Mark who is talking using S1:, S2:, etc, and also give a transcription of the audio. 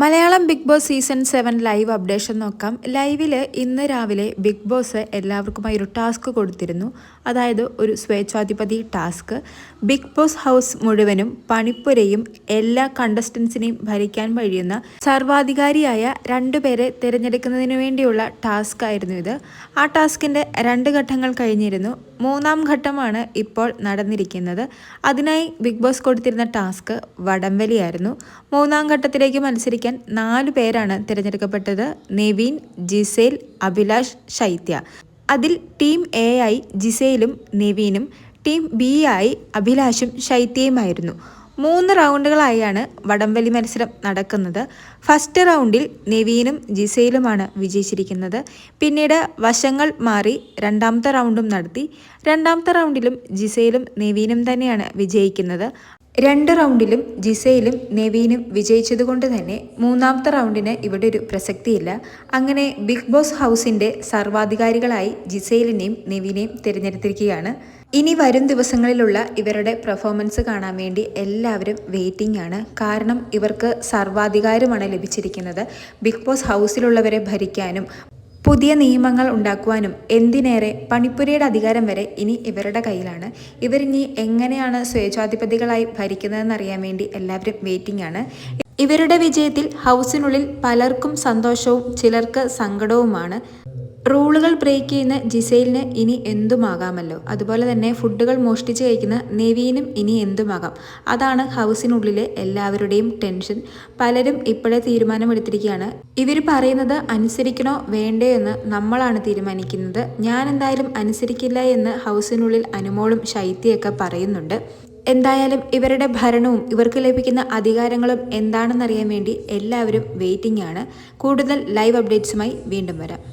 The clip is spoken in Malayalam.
S1: Malayalam big boss season seven live updation നോക്കാം. ലൈവിൽ ഇന്ന് രാവിലെ ബിഗ് ബോസ് എല്ലാവർക്കുമായി ഒരു ടാസ്ക് കൊടുത്തിരുന്നു. അതായത് ഒരു സ്വേച്ഛാധിപതി ടാസ്ക്. ബിഗ് ബോസ് ഹൗസ് മുഴുവനും പണിപ്പുരയും എല്ലാ കണ്ടസ്റ്റൻസിനെയും ഭരിക്കാൻ കഴിയുന്ന സർവാധികാരിയായ രണ്ടുപേരെ തിരഞ്ഞെടുക്കുന്നതിന് വേണ്ടിയുള്ള ടാസ്ക് ആയിരുന്നു ഇത്. ആ ടാസ്കിന്റെ രണ്ട് ഘട്ടങ്ങൾ കഴിഞ്ഞിരുന്നു. മൂന്നാം ഘട്ടമാണ് ഇപ്പോൾ നടന്നിരിക്കുന്നത്. അതിനായി ബിഗ് ബോസ് കൊടുത്തിരുന്ന ടാസ്ക് വടംവലിയായിരുന്നു. മൂന്നാം ഘട്ടത്തിലേക്ക് മത്സരിക്കാൻ നാലു പേരാണ് തിരഞ്ഞെടുക്കപ്പെട്ടത്. നെവീൻ ജിസേൽ അഭിലാഷ് ശൈത്യ. അതിൽ ടീം എ ആയി ജിസേലും നെവീനും ടീം ബി ആയി അഭിലാഷും ശൈത്യയുമായിരുന്നു. മൂന്ന് റൗണ്ടുകളായാണ് വടംവലി മത്സരം നടക്കുന്നത്. ഫസ്റ്റ് റൗണ്ടിൽ നെവീനും ജിസയിലുമാണ് വിജയിച്ചിരിക്കുന്നത്. പിന്നീട് വശങ്ങൾ മാറി രണ്ടാമത്തെ റൗണ്ടും നടത്തി. രണ്ടാമത്തെ റൗണ്ടിലും ജിസയിലും നെവീനും തന്നെയാണ് വിജയിക്കുന്നത്. രണ്ട് റൗണ്ടിലും ജിസയിലും നെവീനും വിജയിച്ചതുകൊണ്ട് തന്നെ മൂന്നാമത്തെ റൗണ്ടിന് ഇവിടെ ഒരു പ്രസക്തിയില്ല. അങ്ങനെ ബിഗ് ബോസ് ഹൗസിന്റെ സർവാധികാരികളായി ജിസയിലിനെയും നെവീനെയും തിരഞ്ഞെടുത്തിരിക്കുകയാണ്. ഇനി വരും ദിവസങ്ങളിലുള്ള ഇവരുടെ പെർഫോമൻസ് കാണാൻ വേണ്ടി എല്ലാവരും വെയിറ്റിംഗ് ആണ്. കാരണം ഇവർക്ക് സർവാധികാരമാണ് ലഭിച്ചിരിക്കുന്നത്. ബിഗ് ബോസ് ഹൗസിലുള്ളവരെ ഭരിക്കാനും പുതിയ നിയമങ്ങൾ ഉണ്ടാക്കുവാനും എന്തിനേറെ പണിപ്പുരയുടെ അധികാരം വരെ ഇനി ഇവരുടെ കയ്യിലാണ്. ഇവരിനി എങ്ങനെയാണ് സ്വേച്ഛാധിപതികളായി ഭരിക്കുന്നതെന്ന് അറിയാൻ വേണ്ടി എല്ലാവരും വെയിറ്റിംഗ് ആണ്. ഇവരുടെ വിജയത്തിൽ ഹൗസിനുള്ളിൽ പലർക്കും സന്തോഷവും ചിലർക്ക് സങ്കടവുമാണ്. റൂളുകൾ ബ്രേക്ക് ചെയ്യുന്ന ജിസൈലിന് ഇനി എന്തുമാകാമല്ലോ? അതുപോലെ തന്നെ ഫുഡുകൾ മോഷ്ടിച്ച് കഴിക്കുന്ന നെവീനും ഇനി എന്തുമാകാം? അതാണ് ഹൗസിനുള്ളിലെ എല്ലാവരുടെയും ടെൻഷൻ. പലരും ഇപ്പോഴേ തീരുമാനമെടുത്തിരിക്കുകയാണ്. ഇവർ പറയുന്നത് അനുസരിക്കണോ വേണ്ടേ എന്ന് നമ്മളാണ് തീരുമാനിക്കുന്നത്. ഞാൻ എന്തായാലും അനുസരിക്കില്ല എന്ന് ഹൗസിനുള്ളിൽ അനുമോളും ശൈത്യയൊക്കെ പറയുന്നുണ്ട്. എന്തായാലും ഇവരുടെ ഭരണവും ഇവർക്ക് ലഭിക്കുന്ന അധികാരങ്ങളും എന്താണെന്നറിയാൻ വേണ്ടി എല്ലാവരും വെയിറ്റിംഗ് ആണ്. കൂടുതൽ ലൈവ് അപ്ഡേറ്റ്സുമായി വീണ്ടും വരാം.